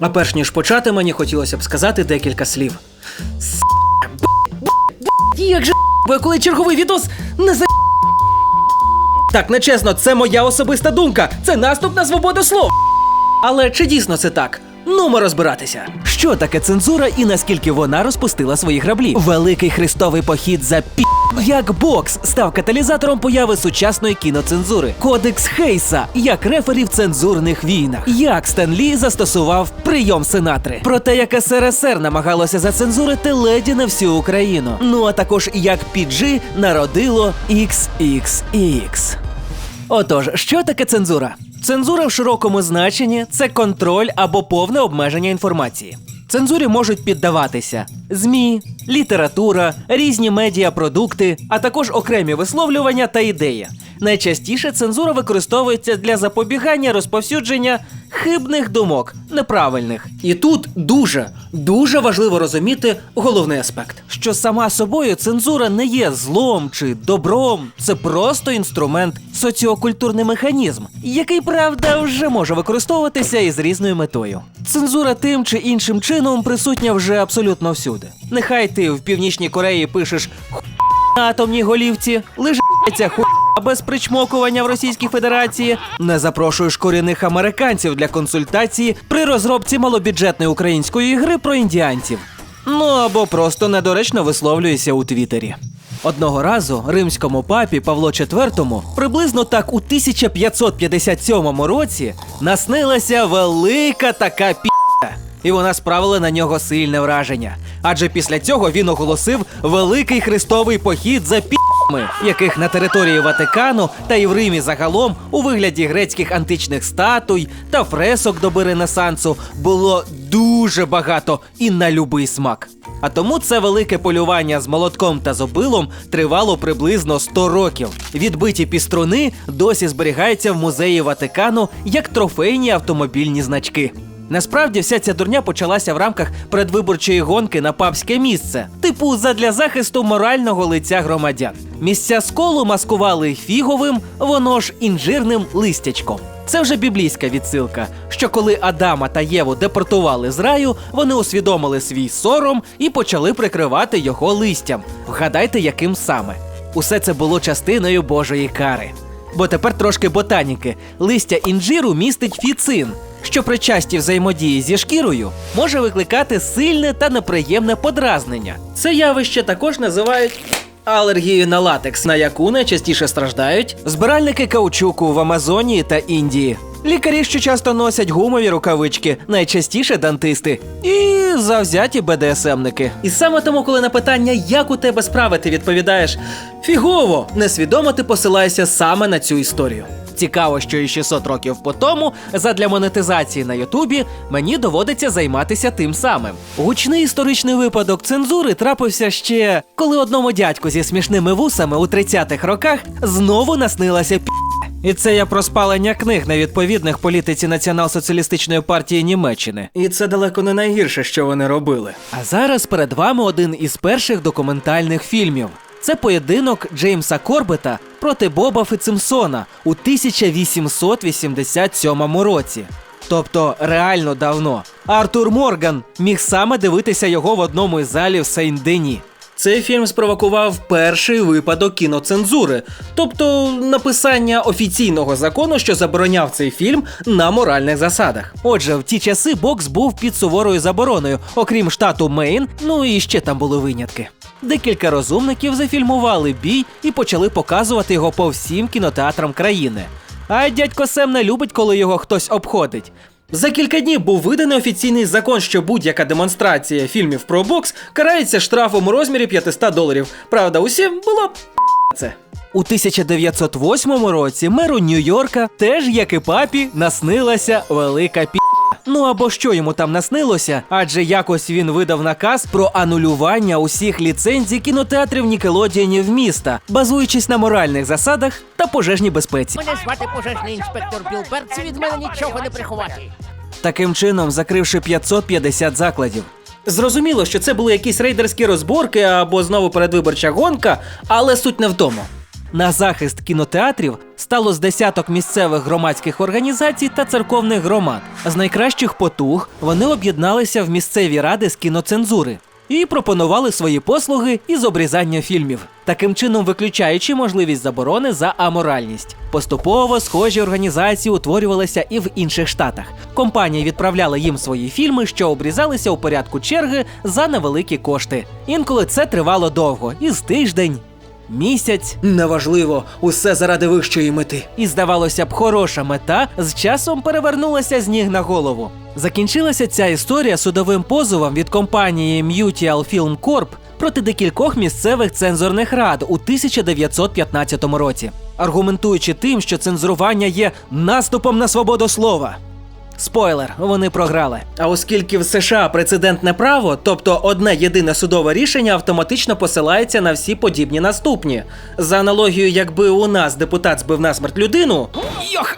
А перш ніж почати, мені хотілося б сказати декілька слів. Як же б, коли черговий відос не за. Так, нечесно, це моя особиста думка. Це наступ на свободу слова. Але чи дійсно це так? Ну, ми розбиратися. Що таке цензура і наскільки вона розпустила свої граблі? Великий хрестовий похід за пі. Як бокс став каталізатором появи сучасної кіноцензури, Кодекс Хейса як рефері в цензурних війнах, як Стен Лі застосував прийом сенатри, про те, як СРСР намагалося зацензурити леді на всю Україну. Ну а також як PG народило XXX. Отож, що таке цензура? Цензура в широкому значенні це контроль або повне обмеження інформації. Цензурі можуть піддаватися ЗМІ, література, різні медіапродукти, а також окремі висловлювання та ідеї. Найчастіше цензура використовується для запобігання розповсюдження хибних думок, неправильних, І тут дуже, дуже важливо розуміти головний аспект. що сама собою цензура не є злом чи добром, це просто інструмент, соціокультурний механізм, який, правда, вже може використовуватися із різною метою. Цензура тим чи іншим чином присутня вже абсолютно всюди. Нехай ти в північній Кореї пишеш «Ху** на атомній голівці, лежиться ху без причмокування в Російській Федерації, не запрошуєш корінних американців для консультації при розробці малобюджетної української гри про індіанців. Ну або просто недоречно висловлюєшся у Твіттері. Одного разу римському папі Павло IV приблизно так у 1557 році наснилася велика така пі. І вона справила на нього сильне враження. Адже після цього він оголосив великий хрестовий похід за пі**ми, яких на території Ватикану та й в Римі загалом у вигляді грецьких античних статуй та фресок доби Ренесансу було дуже багато і на любий смак. А тому це велике полювання з молотком та зобилом тривало приблизно 100 років. Відбиті піструни досі зберігаються в музеї Ватикану як трофейні автомобільні значки. Насправді вся ця дурня почалася в рамках передвиборчої гонки на папське місце, типу задля захисту морального лиця громадян. Місця сколу маскували фіговим, воно ж інжирним листячком. Це вже біблійська відсилка, що коли Адама та Єву депортували з раю, вони усвідомили свій сором і почали прикривати його листям. Вгадайте, яким саме. Усе це було частиною Божої кари. Бо тепер трошки ботаніки. Листя інжиру містить фіцин, що при частій взаємодії зі шкірою може викликати сильне та неприємне подразнення. Це явище також називають алергією на латекс, на яку найчастіше страждають Збиральники каучуку в Амазонії та Індії. Лікарі, що часто носять гумові рукавички, найчастіше дантисти. І завзяті БДСМники. І саме тому, коли на питання, як у тебе справи, ти відповідаєш фігово, несвідомо ти посилаєшся саме на цю історію. Цікаво, що і 600 років по тому, задля монетизації на Ютубі, мені доводиться займатися тим самим. Гучний історичний випадок цензури трапився ще коли одному дядьку зі смішними вусами у 30-х роках знову наснилася пі. І це я про спалення книг невідповідних політиці Націонал-соціалістичної партії Німеччини. І це далеко не найгірше, що вони робили. А зараз перед вами один із перших документальних фільмів. Це поєдинок Джеймса Корбета проти Боба Фіцимсона у 1887 році. Тобто реально давно. Артур Морган міг саме дивитися його в одному із залів Сейн-Дені. Цей фільм спровокував перший випадок кіноцензури, тобто написання офіційного закону, що забороняв цей фільм на моральних засадах. Отже, в ті часи бокс був під суворою забороною, окрім штату Мейн, ну і ще там були винятки. Декілька розумників зафільмували бій і почали показувати його по всім кінотеатрам країни. А дядько Сем не любить, коли його хтось обходить. За кілька днів був виданий офіційний закон, що будь-яка демонстрація фільмів про бокс карається штрафом у розмірі 500 доларів. Правда, усім було це. У 1908 році меру Нью-Йорка, теж як і папі, наснилася велика пі. Ну або що йому там наснилося, адже якось він видав наказ про анулювання усіх ліцензій кінотеатрів Нікелодіанів міста, базуючись на моральних засадах та пожежній безпеці. Мене звати пожежний інспектор Білл від мене нічого не приховати. Таким чином, закривши 550 закладів. Зрозуміло, що це були якісь рейдерські розборки або знову передвиборча гонка, але суть не в тому. На захист кінотеатрів стало з десяток місцевих громадських організацій та церковних громад. З найкращих потуг вони об'єдналися в місцеві ради з кіноцензури і пропонували свої послуги із обрізання фільмів, таким чином виключаючи можливість заборони за аморальність. Поступово схожі організації утворювалися і в інших штатах. Компанії відправляли їм свої фільми, що обрізалися у порядку черги за невеликі кошти. Інколи це тривало довго із тиждень, місяць. Неважливо, усе заради вищої мети. І здавалося б, хороша мета з часом перевернулася з ніг на голову. Закінчилася ця історія судовим позовом від компанії Mutual Film Corp проти декількох місцевих цензорних рад у 1915 році, аргументуючи тим, що цензурування є наступом на свободу слова. Спойлер, вони програли. А оскільки в США прецедентне право, тобто одне єдине судове рішення автоматично посилається на всі подібні наступні. За аналогією, якби у нас депутат збив насмерть людину, Йох!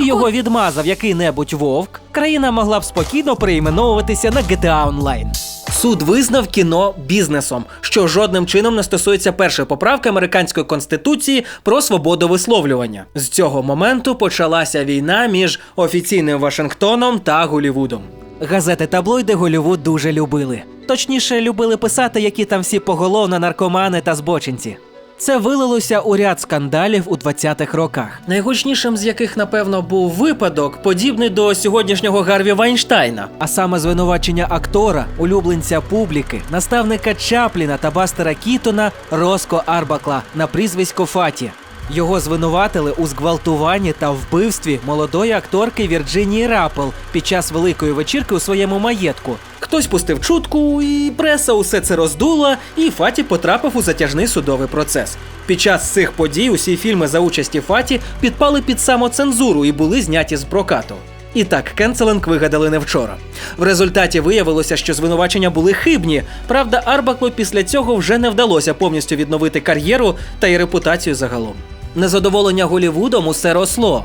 Його відмазав який-небудь вовк, країна могла б спокійно перейменовуватися на GTA Online. Суд визнав кіно бізнесом, що жодним чином не стосується першої поправки американської конституції про свободу висловлювання. З цього моменту почалася війна між офіційним Вашингтоном та Голівудом. Газети таблоїди Голівуд дуже любили. Точніше, любили писати, які там всі поголовно наркомани та збочинці. Це вилилося у ряд скандалів у 20-х роках. Найгучнішим з яких, напевно, був випадок, подібний до сьогоднішнього Гарві Вайнштайна. А саме звинувачення актора, улюбленця публіки, наставника Чапліна та бастера Кітона Роско Арбакла на прізвисько Фаті. Його звинуватили у зґвалтуванні та вбивстві молодої акторки Вірджинії Рапл під час великої вечірки у своєму маєтку. Хтось пустив чутку, і преса усе це роздула, і Фаті потрапив у затяжний судовий процес. Під час цих подій усі фільми за участі Фаті підпали під самоцензуру і були зняті з прокату. І так, кенселинг вигадали не вчора. В результаті виявилося, що звинувачення були хибні. Правда, Арбаклу після цього вже не вдалося повністю відновити кар'єру та й репутацію загалом. Незадоволення Голівудом усе росло.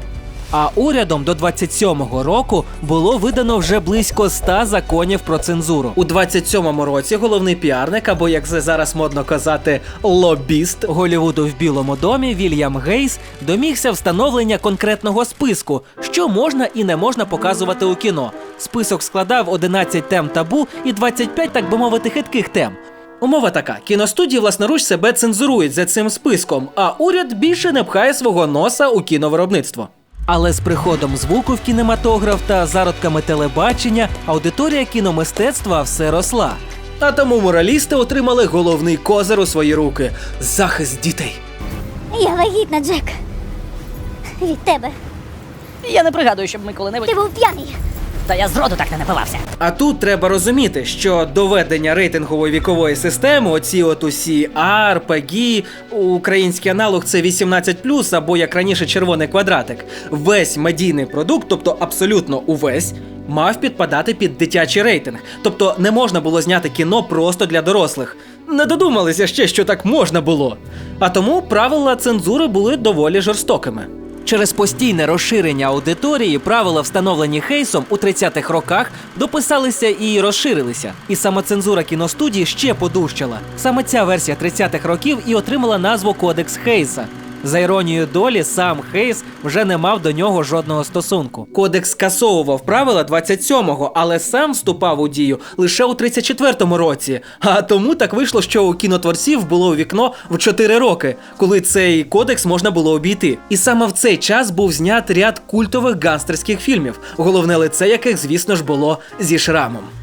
А урядом до 27-го року було видано вже близько 100 законів про цензуру. У 27-му році головний піарник, або як це зараз модно казати, лобіст, Голівуду в Білому домі Вільям Гейс домігся встановлення конкретного списку, що можна і не можна показувати у кіно. Список складав 11 тем табу і 25, так би мовити, хитких тем. Умова така: кіностудії власноруч себе цензурують за цим списком, а уряд більше не пхає свого носа у кіновиробництво. Але з приходом звуку в кінематограф та зародками телебачення аудиторія кіномистецтва все росла. А тому моралісти отримали головний козир у свої руки захист дітей. Я вагітна, Джек. Від тебе. Я не пригадую, щоб ми коли-небудь. Ти був п'яний. Та я зроду так не напивався. А тут треба розуміти, що доведення рейтингової вікової системи, оці от усі AR, PG, український аналог це 18+, або як раніше червоний квадратик. Весь медійний продукт, тобто абсолютно увесь, мав підпадати під дитячий рейтинг. Тобто не можна було зняти кіно просто для дорослих. Не додумалися ще, що так можна було. А тому правила цензури були доволі жорстокими. Через постійне розширення аудиторії правила, встановлені Хейсом у 30-х роках, дописалися і розширилися. І самоцензура кіностудії ще подужчала. Саме ця версія 30-х років і отримала назву Кодекс Хейса. За іронією долі, сам Хейс вже не мав до нього жодного стосунку. Кодекс скасовував правила 27-го, але сам вступав у дію лише у 34-му році. А тому так вийшло, що у кінотворців було вікно в 4 роки, коли цей кодекс можна було обійти. І саме в цей час був знят ряд культових гангстерських фільмів, головне лице яких, звісно ж, було зі шрамом.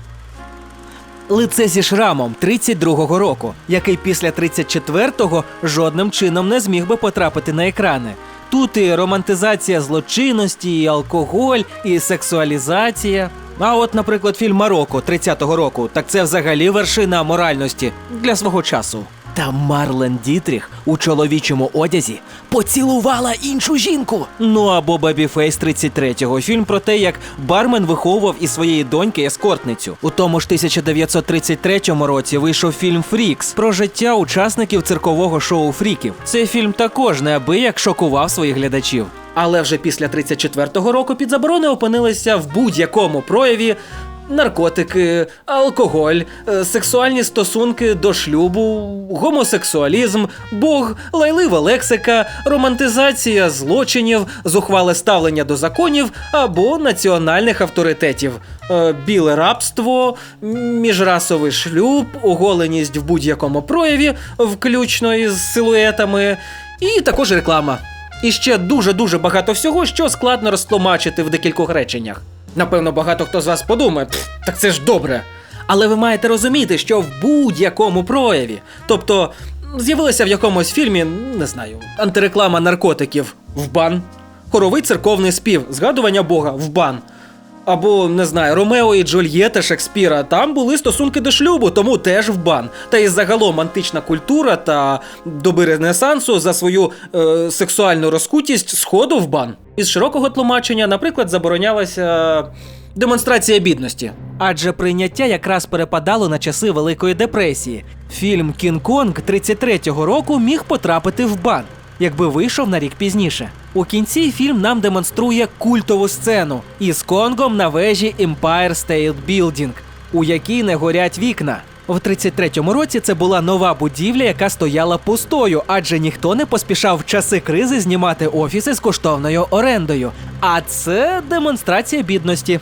Лице зі шрамом 32-го року, який після 34-го жодним чином не зміг би потрапити на екрани. Тут і романтизація злочинності, і алкоголь, і сексуалізація. А от, наприклад, фільм Марокко 30-го року, так це взагалі вершина моральності для свого часу. Та Марлен Дітріх у чоловічому одязі поцілувала іншу жінку. Ну або Бабі Фейс 33-го фільм про те, як бармен виховував із своєї доньки ескортницю. У тому ж 1933 році вийшов фільм Фрікс про життя учасників циркового шоу Фріків. Цей фільм також неабияк шокував своїх глядачів. Але вже після 34-го року під забороною опинилися в будь-якому прояві наркотики, алкоголь, е, сексуальні стосунки до шлюбу, гомосексуалізм, Бог, лайлива лексика, романтизація злочинів, зухвале ставлення до законів або національних авторитетів, е, біле рабство, міжрасовий шлюб, оголеність в будь-якому прояві, включно із силуетами, і також реклама. І ще дуже-дуже багато всього, що складно розтлумачити в декількох реченнях. Напевно, багато хто з вас подумає, так це ж добре. Але ви маєте розуміти, що в будь-якому прояві, тобто з'явилася в якомусь фільмі, не знаю, антиреклама наркотиків в бан, хоровий церковний спів, згадування Бога в бан. Або не знаю, Ромео і Джульєта Шекспіра. Там були стосунки до шлюбу, тому теж в бан. Та й загалом антична культура та доби Ренесансу за свою е, сексуальну розкутість сходу в бан. Із широкого тлумачення, наприклад, заборонялася демонстрація бідності. Адже прийняття якраз перепадало на часи Великої депресії. Фільм Кінг-Конг 33-го року міг потрапити в бан, якби вийшов на рік пізніше. У кінці фільм нам демонструє культову сцену із Конгом на вежі Empire State Building, у якій не горять вікна. В 33-му році це була нова будівля, яка стояла пустою, адже ніхто не поспішав в часи кризи знімати офіси з коштовною орендою. А це демонстрація бідності.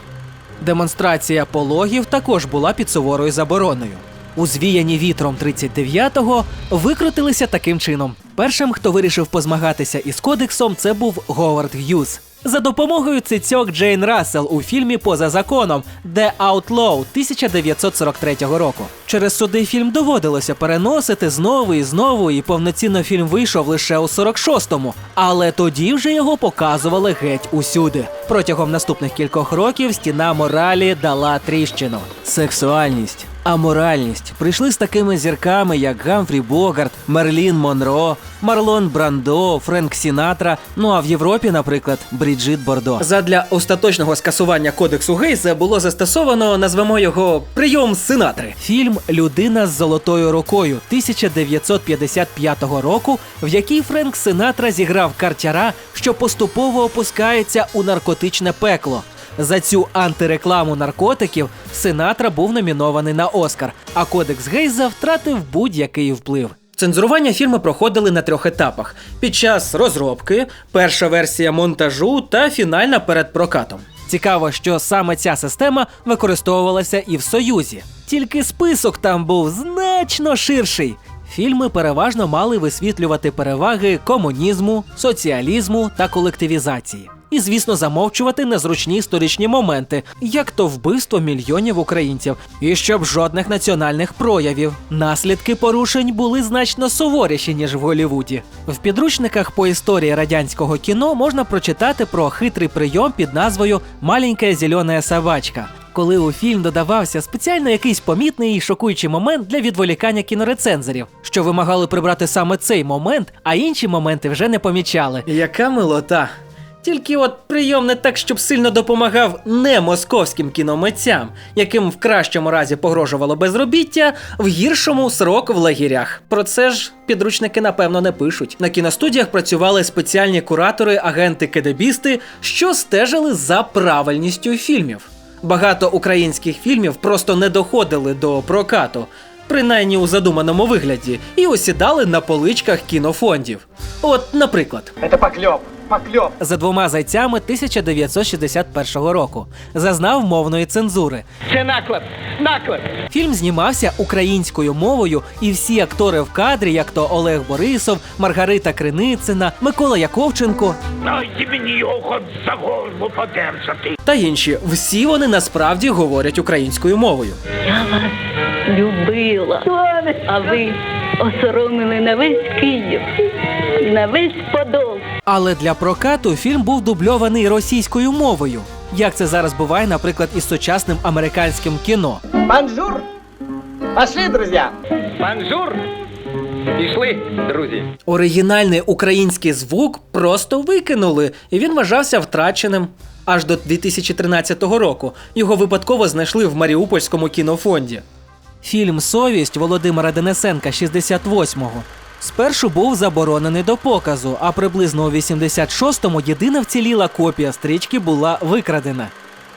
Демонстрація пологів також була під суворою забороною. У звіяні вітром 39-го викрутилися таким чином. Першим, хто вирішив позмагатися із кодексом, це був Говард Г'юз. За допомогою цицьок Джейн Рассел у фільмі Поза законом The Outlaw 1943 року. Через суди фільм доводилося переносити знову і знову, і повноцінно фільм вийшов лише у 46-му. Але тоді вже його показували геть усюди. Протягом наступних кількох років стіна моралі дала тріщину. Сексуальність. Аморальність прийшли з такими зірками, як Гамфрі Богарт, Мерлін Монро, Марлон Брандо, Френк Сінатра. Ну а в Європі, наприклад, Бріджит Бордо. Задля остаточного скасування кодексу Гейса було застосовано, назвемо його прийом синатри. Фільм Людина з золотою рукою 1955 року, в якій Френк Синатра зіграв картяра, що поступово опускається у наркотичне пекло. За цю антирекламу наркотиків Синатра був номінований на Оскар, а кодекс Гейза втратив будь-який вплив. Цензурування фільми проходили на трьох етапах: під час розробки, перша версія монтажу та фінальна перед прокатом. Цікаво, що саме ця система використовувалася і в Союзі. Тільки список там був значно ширший. Фільми переважно мали висвітлювати переваги комунізму, соціалізму та колективізації. І, звісно, замовчувати незручні історичні моменти, як то вбивство мільйонів українців, і щоб жодних національних проявів. Наслідки порушень були значно суворіші, ніж в Голлівуді. В підручниках по історії радянського кіно можна прочитати про хитрий прийом під назвою Маленька зелена собачка. Коли у фільм додавався спеціально якийсь помітний і шокуючий момент для відволікання кінорецензорів, що вимагали прибрати саме цей момент, а інші моменти вже не помічали. Яка милота! Тільки от прийом не так, щоб сильно допомагав не московським кіномитцям, яким в кращому разі погрожувало безробіття, в гіршому срок в лагерях. Про це ж підручники напевно не пишуть. На кіностудіях працювали спеціальні куратори, агенти кедебісти, що стежили за правильністю фільмів. Багато українських фільмів просто не доходили до прокату, принаймні у задуманому вигляді, і осідали на поличках кінофондів. От, наприклад. Это поклеп, поклеп. За двома зайцями 1961 року зазнав мовної цензури. Це наклеп, наклеп. Фільм знімався українською мовою, і всі актори в кадрі, як то Олег Борисов, Маргарита Криницина, Микола Яковченко, Дайте мені його за горло подержати. та інші. Всі вони насправді говорять українською мовою. Я вас любила, а ви осоромили на весь Київ, на весь Подол. Але для прокату фільм був дубльований російською мовою. Як це зараз буває, наприклад, із сучасним американським кіно. Бонжур. Пошли, друзья. Бонжур. Пішли, друзі. Оригінальний український звук просто викинули, і він вважався втраченим. Аж до 2013 року його випадково знайшли в Маріупольському кінофонді. Фільм Совість Володимира Денисенка 68-го спершу був заборонений до показу, а приблизно у 86-му єдина вціліла копія стрічки була викрадена.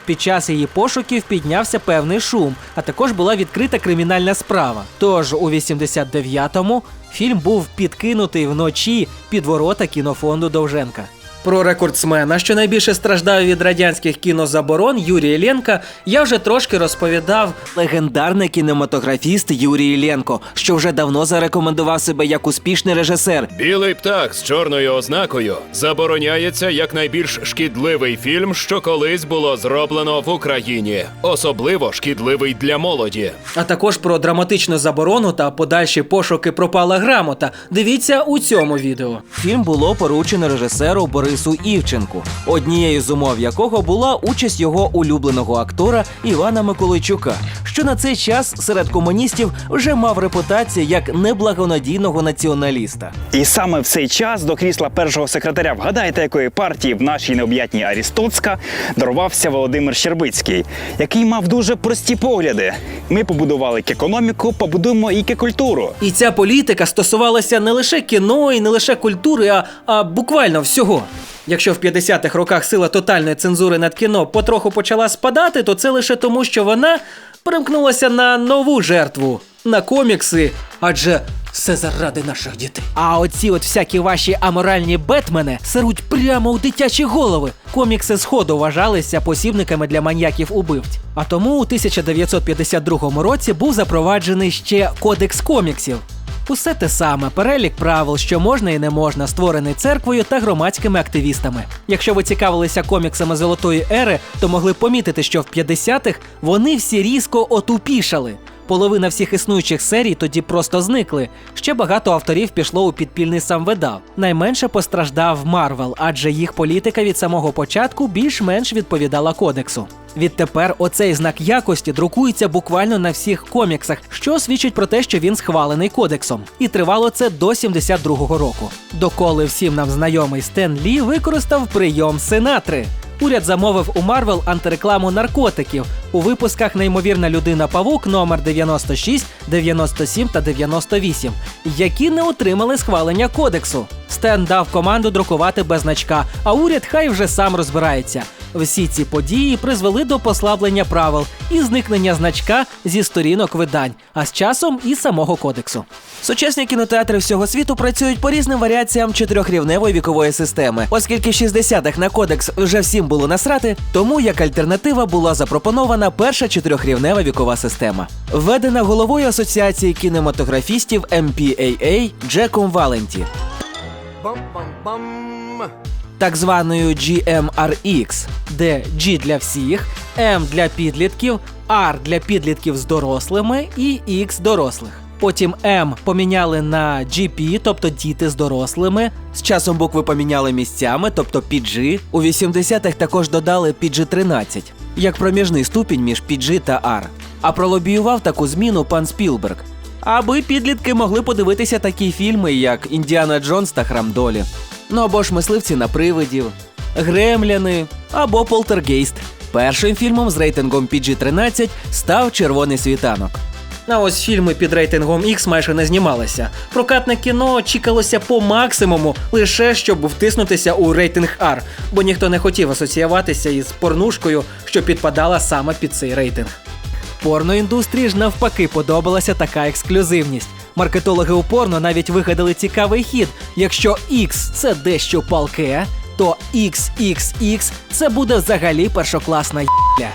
під час її пошуків піднявся певний шум, а також була відкрита кримінальна справа. Тож у 89-му фільм був підкинутий вночі під ворота кінофонду Довженка. Про рекордсмена, що найбільше страждав від радянських кінозаборон Юрія Ленка, я вже трошки розповідав. Легендарний кінематографіст Юрій Іллєнко, що вже давно зарекомендував себе як успішний режисер. Білий птах з чорною ознакою забороняється як найбільш шкідливий фільм, що колись було зроблено в Україні, особливо шкідливий для молоді. А також про драматичну заборону та подальші пошуки пропала грамота. Дивіться у цьому відео. Фільм було поручено режисеру Борису Івченку, однією з умов якого була участь його улюбленого актора Івана Миколайчука, що на цей час серед комуністів вже мав репутацію як неблагонадійного націоналіста. І саме в цей час до крісла першого секретаря вгадайте, якої партії в нашій необ'ятній Арістоцька дорвався Володимир Щербицький, який мав дуже прості погляди. Ми побудували економіку, побудуємо і культуру. І ця політика стосувалася не лише кіно і не лише культури, а, а буквально всього. Якщо в 50-х роках сила тотальної цензури над кіно потроху почала спадати, то це лише тому, що вона перемкнулася на нову жертву на комікси, адже все заради наших дітей. А оці от всякі ваші аморальні бетмени сируть прямо у дитячі голови. Комікси сходу вважалися посібниками для маньяків убивць. А тому у 1952 році був запроваджений ще кодекс коміксів. Усе те саме перелік правил, що можна і не можна, створений церквою та громадськими активістами. Якщо ви цікавилися коміксами золотої ери, то могли помітити, що в 50-х вони всі різко отупішали. Половина всіх існуючих серій тоді просто зникли. Ще багато авторів пішло у підпільний самвидав. Найменше постраждав Марвел, адже їх політика від самого початку більш-менш відповідала кодексу. Відтепер оцей знак якості друкується буквально на всіх коміксах, що свідчить про те, що він схвалений кодексом. І тривало це до 72-го року. Доколи всім нам знайомий Стен Лі використав прийом Синатри. Уряд замовив у Марвел антирекламу наркотиків у випусках Неймовірна людина Павук номер 96, 97 та 98, які не отримали схвалення кодексу. Стен дав команду друкувати без значка, а уряд хай вже сам розбирається. Всі ці події призвели до послаблення правил і зникнення значка зі сторінок видань, а з часом і самого кодексу. Сучасні кінотеатри всього світу працюють по різним варіаціям чотирьохрівневої вікової системи, оскільки в 60-х на кодекс вже всім було насрати, тому як альтернатива була запропонована перша чотирьохрівнева вікова система, введена головою асоціації кінематографістів MPAA Джеком Валенті. Так званою GMRX, де G для всіх, M для підлітків, R для підлітків з дорослими і X дорослих. Потім M поміняли на GP, тобто діти з дорослими. З часом букви поміняли місцями, тобто PG. У 80-х також додали PG-13, як проміжний ступінь між PG та R. А пролобіював таку зміну пан Спілберг. Аби підлітки могли подивитися такі фільми, як Індіана Джонс та Храм Долі. Ну або ж мисливці на привидів, Гремляни або Полтергейст. Першим фільмом з рейтингом PG-13 став Червоний світанок. А ось фільми під рейтингом X майже не знімалися. Прокатне кіно чекалося по максимуму, лише щоб втиснутися у рейтинг R, бо ніхто не хотів асоціюватися із порнушкою, що підпадала саме під цей рейтинг. Порноіндустрії ж навпаки подобалася така ексклюзивність. Маркетологи упорно навіть вигадали цікавий хід. Якщо X це дещо палке, то XXX це буде взагалі першокласна їбля.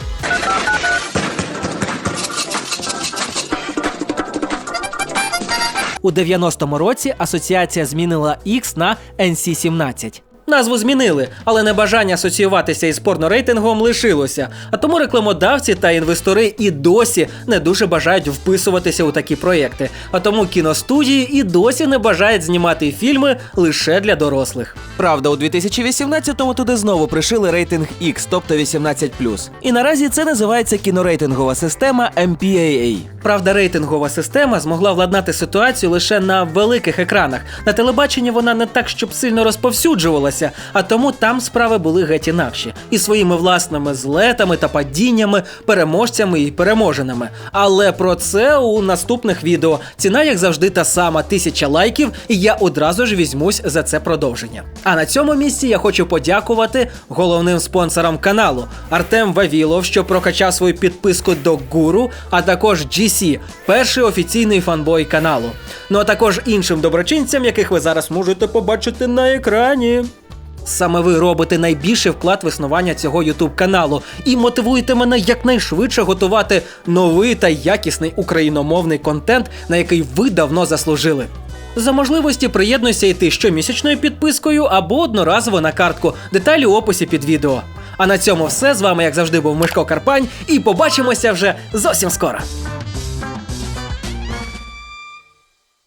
У 90-му році асоціація змінила X на NC-17. Назву змінили, але небажання асоціюватися із порнорейтингом лишилося. А тому рекламодавці та інвестори і досі не дуже бажають вписуватися у такі проєкти. А тому кіностудії і досі не бажають знімати фільми лише для дорослих. Правда, у 2018-му туди знову пришили рейтинг X, тобто 18+. І наразі це називається кінорейтингова система MPAA. Правда, рейтингова система змогла владнати ситуацію лише на великих екранах. На телебаченні вона не так, щоб сильно розповсюджувалася. Вдавалося, а тому там справи були геть інакші. І своїми власними злетами та падіннями, переможцями і переможеними. Але про це у наступних відео. Ціна, як завжди, та сама тисяча лайків, і я одразу ж візьмусь за це продовження. А на цьому місці я хочу подякувати головним спонсорам каналу Артем Вавілов, що прокачав свою підписку до гуру, а також GC, перший офіційний фанбой каналу. Ну а також іншим доброчинцям, яких ви зараз можете побачити на екрані. Саме ви робите найбільший вклад в існування цього youtube каналу і мотивуєте мене якнайшвидше готувати новий та якісний україномовний контент, на який ви давно заслужили. За можливості приєднуйся і ти щомісячною підпискою або одноразово на картку. Деталі у описі під відео. А на цьому все з вами, як завжди, був Мишко Карпань, і побачимося вже зовсім скоро.